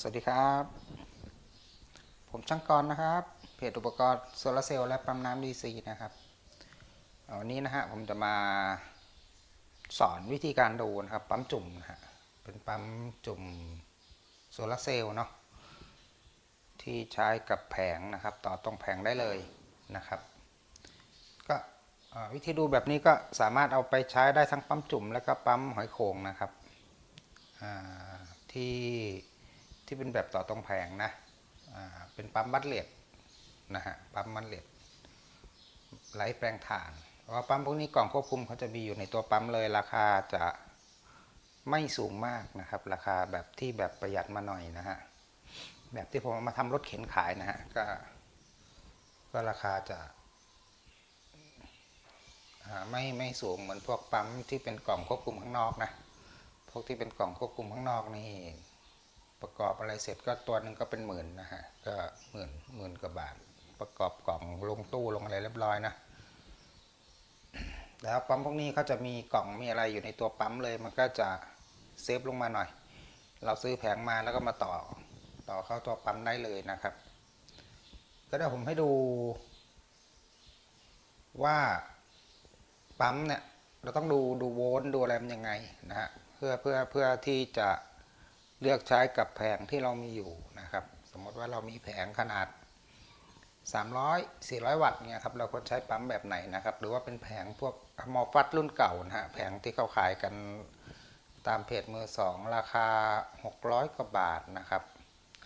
สวัสดีครับ ผมช่างกรนะครับ เพจอุปกรณ์โซลาร์เซลล์และปั๊มน้ำดีซีนะครับวันนี้นะฮะผมจะมาสอนวิธีการดูนะครับปั๊มจุ่มนะฮะเป็นปั๊มจุ่มโซลาร์เซลล์เนาะที่ใช้กับแผงนะครับ ต่อตรงแผงได้เลยนะครับ ก็วิธีดูแบบนี้ก็สามารถเอาไปใช้ได้ทั้งปั๊มจุ่ม และก็ปั๊มหอยโข่งนะครับที่ ที่เป็นแบบต่อตรงแผงนะเป็นปั๊มบัตเลตนะฮะปั๊มบัตเลตไร้แปลงถ่านเพราะว่าปั๊มพวกนี้กล่องควบคุมเขาจะมีอยู่ในตัวปั๊มเลยราคาจะไม่สูงมากนะครับ ราคาแบบที่แบบประหยัดมาหน่อยนะฮะแบบที่ผมมาทำรถเข็นขายนะฮะก็ก็ราคาจะไม่ไม่สูงเหมือนพวกปั๊มที่เป็นกล่องควบคุมข้างนอกนะพวกที่เป็นกล่องควบคุมข้างนอกนี่ ประกอบอะไรเสร็จก็ตัวหนึ่งก็เป็นหมื่นนะฮะก็หมื่นหมื่นกว่าบาท ประกอบกล่องลงตู้ลงอะไรเรียบร้อยนะแล้วปั๊มพวกนี้เขาจะมีกล่องมีอะไรอยู่ในตัวปั๊มเลยมันก็จะเซฟลงมาหน่อย เราซื้อแผงมาแล้วก็มาต่อต่อเข้าตัวปั๊มได้เลยนะครับ ก็เดี๋ยวผมให้ดู ว่าปั๊มเนี่ยเราต้องดูดูโวลต์ดูอะไรมันยังไงนะฮะเพื่อเพื่อเพื่อที่จะ เลือกใช้กับแผงที่เรามีอยู่นะครับ สมมติว่าเรามีแผงขนาด 300 400 วัตต์เนี่ยครับเราควรใช้ปั๊มแบบไหนนะครับ หรือว่าเป็นแผงพวกมอฟัตรุ่นเก่านะฮะแผงที่เขาขายกันตามเพจมือสองราคา 600 กว่าบาทนะครับ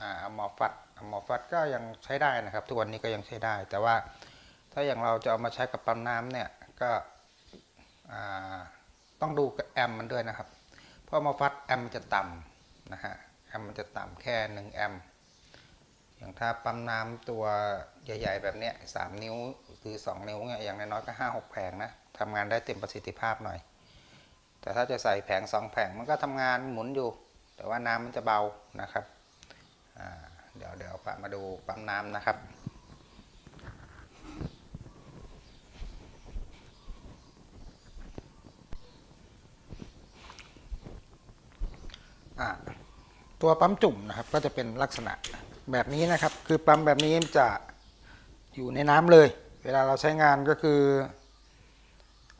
อ่ามอฟัตมอฟัตก็ยังใช้ได้นะครับ ทุกวันนี้ก็ยังใช้ได้ แต่ว่าถ้าอย่างเราจะเอามาใช้กับปั๊มน้ำเนี่ยก็อ่าต้องดูแอมมันด้วยนะครับ เพราะมาฟัดแอมมันจะต่ำ นะฮะแอมมันจะต่ำแค่ 1 แอมป์อย่างถ้าปั๊มน้ำตัวใหญ่ ๆ แบบเนี้ยสามนิ้วหรือ 2 นิ้วเนี่ยอย่างน้อยๆก็ 5 6 แผงนะทำงานได้เต็มประสิทธิภาพหน่อย แต่ถ้าจะใส่แผง 2 แผงมันก็ทำงานหมุนอยู่ แต่ว่าน้ำมันจะเบานะครับเดี๋ยวเดี๋ยวมาดูปั๊มน้ำนะครับ ตัวปั๊มจุ่มนะครับก็จะเป็นลักษณะแบบนี้นะครับ คือปั๊มแบบนี้จะอยู่ในน้ำเลย เวลาเราใช้งานก็คือ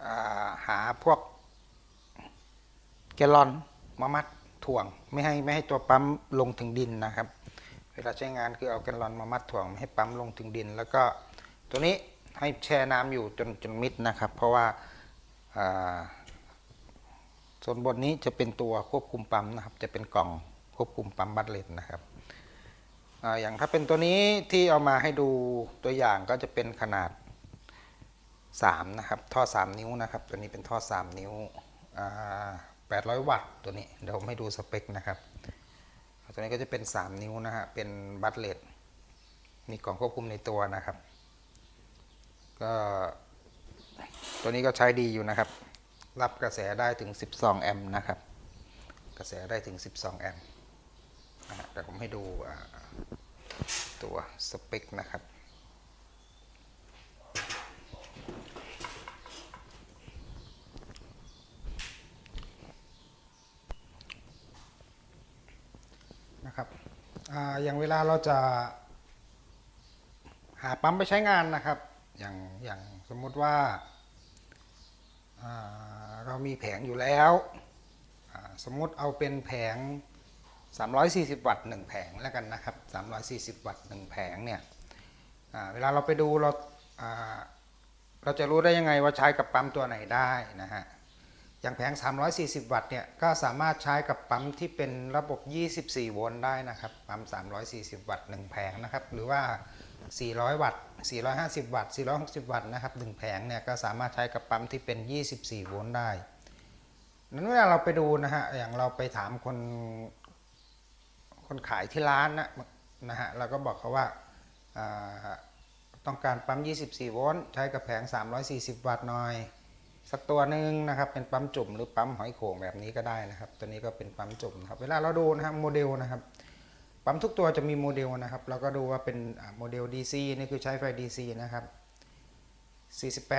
อหาพวกแกลลอนมามัดถ่วง ไม่ให้ไม่ให้ตัวปั๊มลงถึงดินนะครับ เวลาใช้งานคือเอาแกลลอนมามัดถ่วงไม่ให้ปั๊มลงถึงดิน แล้วก็ตัวนี้ให้แช่น้ำอยู่จนจนมิดนะครับ เพราะว่า ส่วนบนนี้จะเป็นตัวควบคุมปั๊มนะครับ จะเป็นกล่องควบคุมปั๊มบัตเลนนะครับออย่างถ้าเป็นตัวนี้ที่เอามาให้ดูตัวอย่างก็จะเป็นขนาด 3 นะครับ ท่อ 3 นิ้วนะครับ ตัวนี้เป็นท่อ 3 นิ้ว 800 วัตต์ตัวนี้เดี๋ยวผมให้ดูสเปคนะครับตัวนี้ก็จะเป็น 3 นิ้วนะฮะเป็นบัตเลนมีกล่องควบคุมในตัวนะครับ ก็ตัวนี้ก็ใช้ดีอยู่นะครับ รับกระแสได้ถึง 12 แอมป์นะครับ กระแสได้ถึง 12 แอมป์นะฮะเดี๋ยวผมให้ดูตัวสเปคนะครับ นะครับออย่างเวลาเราจะหาปั๊มไปใช้งานนะครับ อย่างอย่างสมมติว่าอ่า เรามีแผงอยู่แล้ว สมมุติเอาเป็นแผง 340 วัตต์1แผงแล้วกันนะครับ 340 วัตต์1แผงเนี่ยเวลาเราไปดูเราอ่าเราจะรู้ได้ยังไงว่าใช้กับปั๊มตัวไหนได้นะฮะอย่างแผง 340 วัตต์เนี่ยก็สามารถใช้กับปั๊มที่เป็นระบบ 24 โวลต์ได้นะครับปั๊ม 340 วัตต์1แผงนะครับหรือว่า 400 วัตต์ 450 วัตต์ 460 วัตต์นะครับหนึ่งแผงเนี่ยก็สามารถใช้กับปั๊มที่เป็น 24 โวลต์ได้ นั้นเวลาเราไปดูนะฮะ อย่างเราไปถามคนคนขายที่ร้านนะนะฮะ เราก็บอกเขาว่าาต้องการปั๊ม 24 โวลต์ ใช้กับแผง 340 วัตต์หน่อย สักตัวหนึ่งนะครับ เป็นปั๊มจุ่มหรือปั๊มหอยโข่งแบบนี้ก็ได้นะครับ ตัวนี้ก็เป็นปั๊มจุ่มครับ เวลาเราดูนะครับโมเดลนะครับ ปั๊มทุกตัวจะมีโมเดลนะครับ เราก็ดูว่าเป็นโมเดล DC นี่คือใช้ไฟ DC นะครับ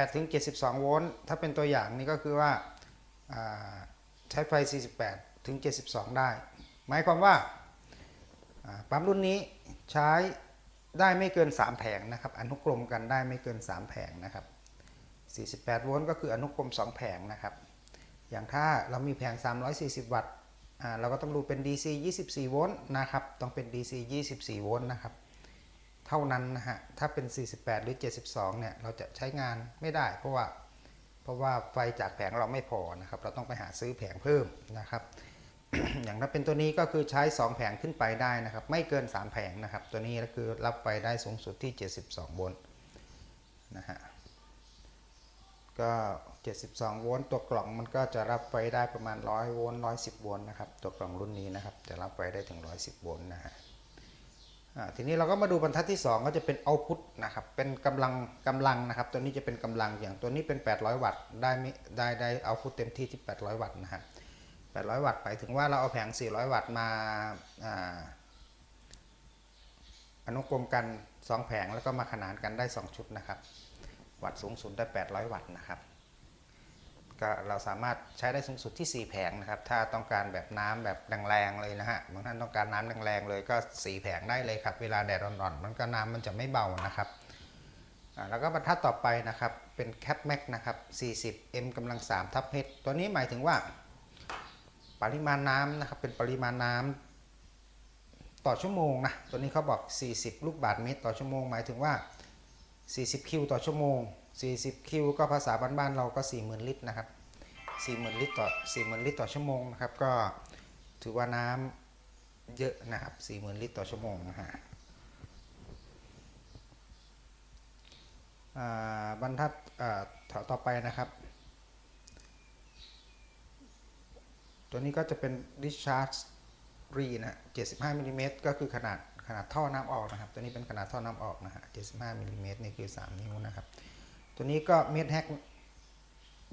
48 ถึง 72 โวลต์ ถ้าเป็นตัวอย่างนี่ก็คือว่าาใช้ไฟ 48 ถึง 72 ได้ หมายความว่าอ่าปั๊มรุ่นนี้ใช้ได้ไม่เกิน 3 แผงนะครับ อนุกรมกันได้ไม่เกิน 3 แผงนะครับ 48 โวลต์ก็คืออนุกรม 2 แผงนะครับ อย่างถ้าเรามีแผง 340 วัตต์ อ่าเราก็ต้องดูเป็น DC 24 โวลต์นะครับ ต้องเป็น DC 24 โวลต์นะครับ เท่านั้นนะฮะ ถ้าเป็น 48 หรือ 72 เนี่ย เราจะใช้งานไม่ได้ เพราะว่า เพราะว่าไฟจากแผงเราไม่พอนะครับ เราต้องไปหาซื้อแผงเพิ่มนะครับ อย่างถ้าเป็นตัวนี้ก็คือใช้ 2 แผงขึ้นไปได้นะครับ ไม่เกิน 3 แผงนะครับ ตัวนี้ก็คือรับไฟได้สูงสุดที่ 72 โวลต์นะฮะ ก็ 72 โวลต์ตัวกล่องมันก็จะรับไฟได้ประมาณ 100 โวลต์ 110 โวลต์นะครับ ตัวกล่องรุ่นนี้นะครับ จะรับไฟได้ถึง 110 โวลต์นะฮะทีนี้เราก็มาดูบรรทัดที่ 2 ก็จะเป็น output นะครับ เป็นกำลังกำลังนะครับ ตัวนี้จะเป็นกำลังอย่างตัวนี้เป็น 800 วัตต์ ได้มิได้ได้ output เต็มที่ที่ 800 วัตต์นะฮะ800 วัตต์หมายถึงว่าเราเอาแผง 400 วัตต์มาอ่าอนุกรมกัน 2 แผงแล้วก็มาขนานกันได้ 2 ชุดนะครับ วัตต์สูงสุดได้ 800 วัตต์นะครับก็เราสามารถใช้ได้สูงสุดที่ 4 แผงนะครับ ถ้าต้องการแบบน้ำแบบแรงๆเลยนะฮะบางท่านต้องการน้ำแรงๆเลยก็ 4 แผงได้เลยครับ เวลาแดดร้อนๆมันก็น้ำมันจะไม่เบานะครับแล้วก็บรรทัดต่อไปนะครับ เป็นแคปแม็กนะครับ 40 m กำลัง3ทับ h ตัวนี้หมายถึงว่า ปริมาณน้ำนะครับ เป็นปริมาณน้ำต่อชั่วโมงนะ ตัวนี้เขาบอก 40 ลูกบาศก์เมตรต่อชั่วโมง หมายถึงว่า 40 คิวต่อชั่วโมง 40 คิวก็ภาษาบ้านๆเราก็ 40,000 ลิตรนะครับ 40,000 ลิตรต่อ 40,000 ลิตรต่อชั่วโมงนะครับ ก็ถือว่าน้ำเยอะนะครับ 40,000 ลิตรต่อชั่วโมงนะฮะบรรทัดต่อต่อไปนะครับ ตัวนี้ก็จะเป็น discharge re นะ75มิลลิเมตรก็คือขนาด ขนาดท่อน้ำออกนะครับ ตัวนี้เป็นขนาดท่อน้ำออกนะฮะ75มิลลิเมตรนี่คือ 3 นิ้วนะครับ ตัวนี้ก็เมตรแฮก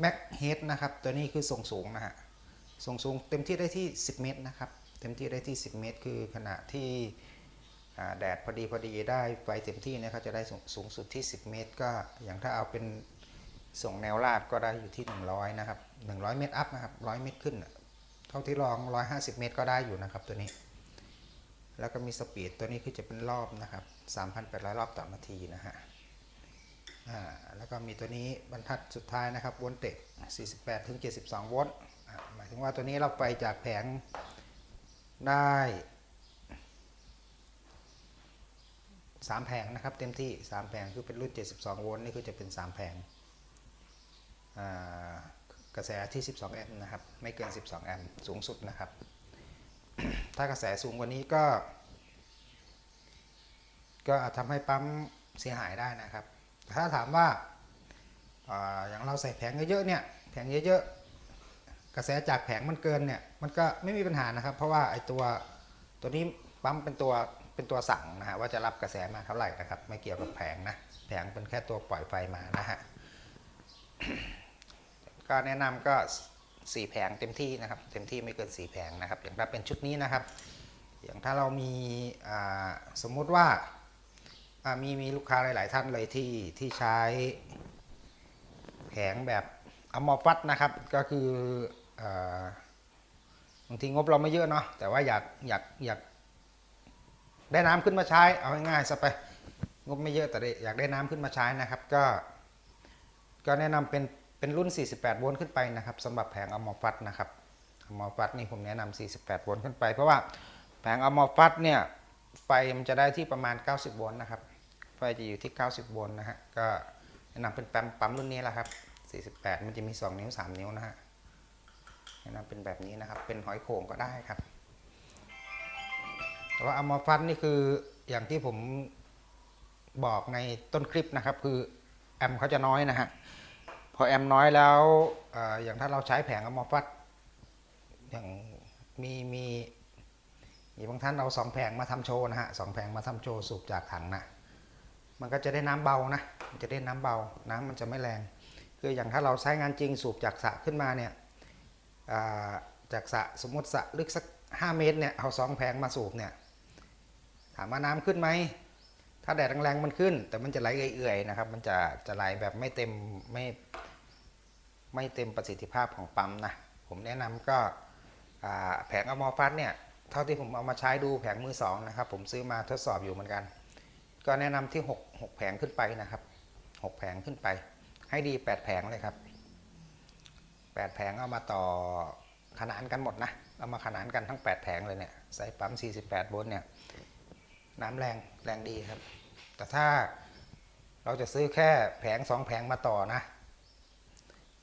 แม็กเฮดนะครับ ตัวนี้คือส่งสูงนะฮะ ส่งสูงเต็มที่ได้ที่ 10 เมตรนะครับ เต็มที่ได้ที่ 10 เมตร คือขณะที่แดดพอดีพอดีได้ไฟเต็มที่เนี่ยเขาจะได้สูงสุดที่ 10 เมตร ก็อย่างถ้าเอาเป็นส่งแนวราบก็ได้อยู่ที่ 100 นะครับ 100 เมตรอัพนะครับ 100 เมตรขึ้น เท่าที่ลอง 150 เมตรก็ได้อยู่นะครับตัวนี้ แล้วก็มีสปีดตัวนี้คือจะเป็นรอบนะครับ 3,800 รอบต่อนาทีนะฮะอ่าแล้วก็มีตัวนี้บรรทัดสุดท้ายนะครับโวลต์เตจ48ถึง72 โวลต์หมายถึงว่าตัวนี้เราไปจากแผงได้ 3 แผงนะครับเต็มที่ 3 แผงคือเป็นรุ่น 72 โวลต์นี่คือจะเป็น 3 แผงกระแสที่ 12 แอมป์นะครับ ไม่เกิน 12 แอมป์สูงสุดนะครับ ถ้ากระแสสูงกว่านี้ก็ ก็อาจทำให้ปั๊มเสียหายได้นะครับ ถ้าถามว่าอย่างเราใส่แผงเยอะๆเนี่ยแผงเยอะๆกระแสจากแผงมันเกินเนี่ยมันก็ไม่มีปัญหานะครับ เพราะว่าไอ้ตัวตัวนี้ปั๊มเป็นตัวเป็นตัวสั่งนะฮะว่าจะรับกระแสมาเท่าไหร่นะครับ ไม่เกี่ยวกับแผงนะแผงเป็นแค่ตัวปล่อยไฟมานะฮะก็แนะนำก็ สี่แผงเต็มที่นะครับ เต็มที่ไม่เกินสี่แผงนะครับ อย่างถ้าเป็นชุดนี้นะครับ อย่างถ้าเรามีสมมุติว่าามีมีลูกค้าหลาย ๆ ท่านเลยที่ที่ใช้แผงแบบอมอฟัตนะครับ ก็คือบางทีงบเราไม่เยอะเนาะแต่ว่าอยากอยากอยากได้น้ำขึ้นมาใช้เอาง่ายๆซะไปงบไม่เยอะแต่อยากได้น้ำขึ้นมาใช้นะครับ ก็ก็แนะนำเป็น เป็นรุ่น 48 โวลต์ขึ้นไปนะครับสำหรับแผงอมอฟัตนะครับอมอฟัตนี่ผมแนะนำ48 โวลต์ขึ้นไป เพราะว่าแผงอมอฟัตเนี่ยไฟมันจะได้ที่ประมาณ 90 โวลต์นะครับ ไฟจะอยู่ที่ 90 โวลต์นะฮะ ก็แนะนำเป็นปั๊มปั๊มรุ่นนี้แหละครับ 48 มันจะมี 2 นิ้ว 3 นิ้วนะฮะแนะนำเป็นแบบนี้นะครับ เป็นหอยโข่งก็ได้ครับ แต่ว่าอามาฟันนี่คืออย่างที่ผมบอกในต้นคลิปนะครับ คือแอมป์เขาจะน้อยนะฮะ พอแอมน้อยแล้วออย่างถ้าเราใช้แผงอามาฟัดอย่างมีมีมีบางท่านเอาสองแผงมาทำโชว์นะฮะสองแผงมาทำโชว์สูบจากถังนะมันก็จะได้น้ำเบานะมันจะได้น้ำเบาน้ำมันจะไม่แรง คืออย่างถ้าเราใช้งานจริงสูบจากสระขึ้นมาเนี่ยจากสระสมมติสระลึกสัก 5 เมตรเนี่ยเอาสองแผงมาสูบเนี่ยถามว่าน้ำขึ้นไหม ถ้าแดดแรงๆมันขึ้น แต่มันจะไหลเอื่อยๆนะครับ มันจะจะไหลแบบไม่เต็มไม่ไม่เต็มประสิทธิภาพของปั๊มนะผมแนะนำก็แผงอะมอฟัสเนี่ยเท่าที่ผมเอามาใช้ดูแผงมือสองนะครับ ผมซื้อมาทดสอบอยู่เหมือนกัน ก็แนะนำที่ 6 6 แผงขึ้นไปนะครับ 6 แผงขึ้นไป ให้ดี 8 แผงเลยครับ8แผงเอามาต่อขนานกันหมดนะ เอามาขนานกันทั้ง 8 แผงเลยเนี่ยใส่ปั๊ม 48 โวลต์เนี่ย น้ำแรงแรงดีครับ แต่ถ้าเราจะซื้อแค่แผง2แผงมาต่อนะ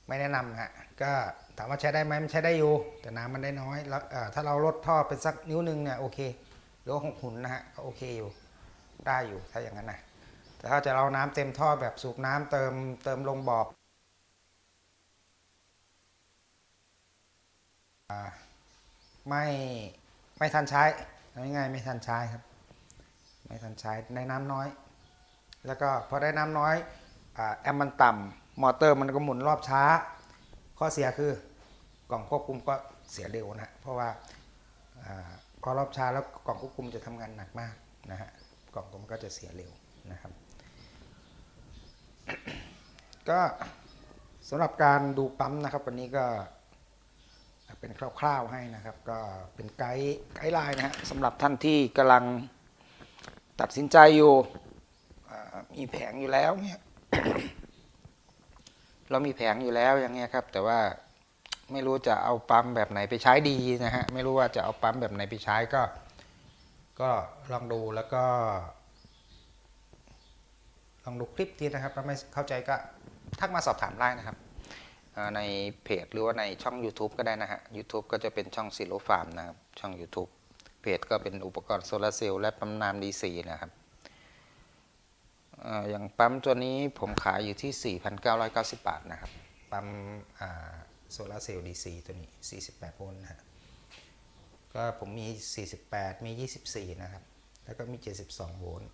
ไม่แนะนำฮะก็ถามว่าใช้ได้ไหมมันใช้ได้อยู่ แต่น้ำมันได้น้อยแล้วถ้าเราลดท่อเป็นสักนิ้วหนึงเนี่ยโอเคหรือว่าหกหุ่นนะฮะก็โอเคอยู่ได้อยู่ถ้าอย่างนั้นนะแต่ถ้าจะเราน้ำเต็มท่อแบบสูบน้ำเติมเติมลงบออ่าไม่ไม่ทันใช้ง่ายๆไม่ทันใช้ครับ ไม่ทันใช้ได้น้ำน้อย แล้วก็พอได้น้ำน้อยอแอมป์มันต่ำมอเตอร์มันก็หมุนรอบช้า ข้อเสียคือกล่องควบคุมก็เสียเร็วนะเพราะว่าอพอรอบช้าแล้วกล่องควบคุมจะทำงานหนักมากนะฮะกล่องผมก็จะเสียเร็วนะครับ ก็สำหรับการดูปั๊มนะครับวันนี้ก็เป็นคร่าวๆให้นะครับ ก็เป็นไกด์ไกด์ไลน์นะฮะสำหรับท่านที่กำลัง ตัดสินใจอยู่มีแผงอยู่แล้วเนี่ยเรามีแผงอยู่แล้วอย่างเงี้ยครับ แต่ว่าไม่รู้จะเอาปั๊มแบบไหนไปใช้ดีนะฮะไม่รู้ว่าจะเอาปั๊มแบบไหนไปใช้ก็ ก็ลองดูแล้วก็ ลองดูคลิปทีนะครับถ้าไม่เข้าใจก็ทักมาสอบถามได้นะครับในเพจหรือว่าในช่อง YouTube ก็ได้นะฮะ YouTube ก็จะเป็นช่องซิโลฟาร์มนะครับ ช่อง YouTube เพจก็เป็นอุปกรณ์โซลาร์เซลล์และปั๊มน้ำ DC นะครับอย่างปั๊มตัวนี้ผมขายอยู่ที่ 4,990 บาทนะครับ ปั๊มโซลาร์เซลล์ DC ตัวนี้ 48 โวลต์นะฮะก็ผมมี 48 มี 24 นะครับ แล้วก็มี 72 โวลต์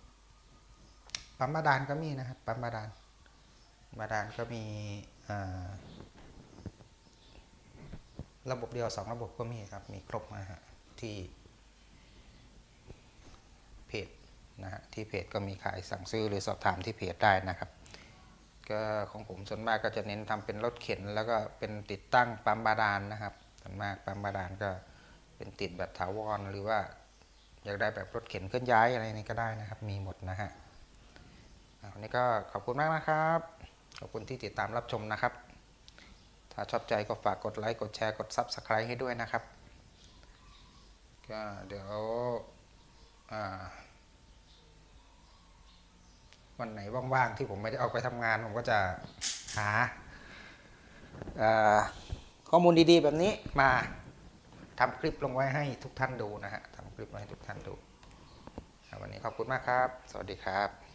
ปั๊มบาดาลก็มีนะครับ ปั๊มบาดาล บาดาลก็มีระบบเดียวสองระบบก็มีครับ มีครบนะฮะที่ เพจนะฮะที่เพจก็มีขายสั่งซื้อหรือสอบถามที่เพจได้นะครับก็ของผมส่วนมากก็จะเน้นทำเป็นรถเข็น แล้วก็เป็นติดตั้งปั๊มบาดาลนะครับส่วนมากปั๊มบาดาลก็เป็นติดแบบถาวรหรือว่าอยากได้แบบรถเข็นเคลื่อนย้ายอะไรนี่ก็ได้นะครับ มีหมดนะฮะอันนี้ก็ขอบคุณมากนะครับ ขอบคุณที่ติดตามรับชมนะครับ ถ้าชอบใจก็ฝากกดไลค์กดแชร์กด Subscribe ให้ด้วยนะครับ ก็เดี๋ยว วันไหนว่างๆที่ผมไม่ได้ออกไปทำงาน ผมก็จะหาข้อมูลดีๆ แบบนี้มาทำคลิปลงไว้ให้ทุกท่านดูนะฮะทำคลิปไว้ให้ทุกท่านดู วันนี้ขอบคุณมากครับ สวัสดีครับ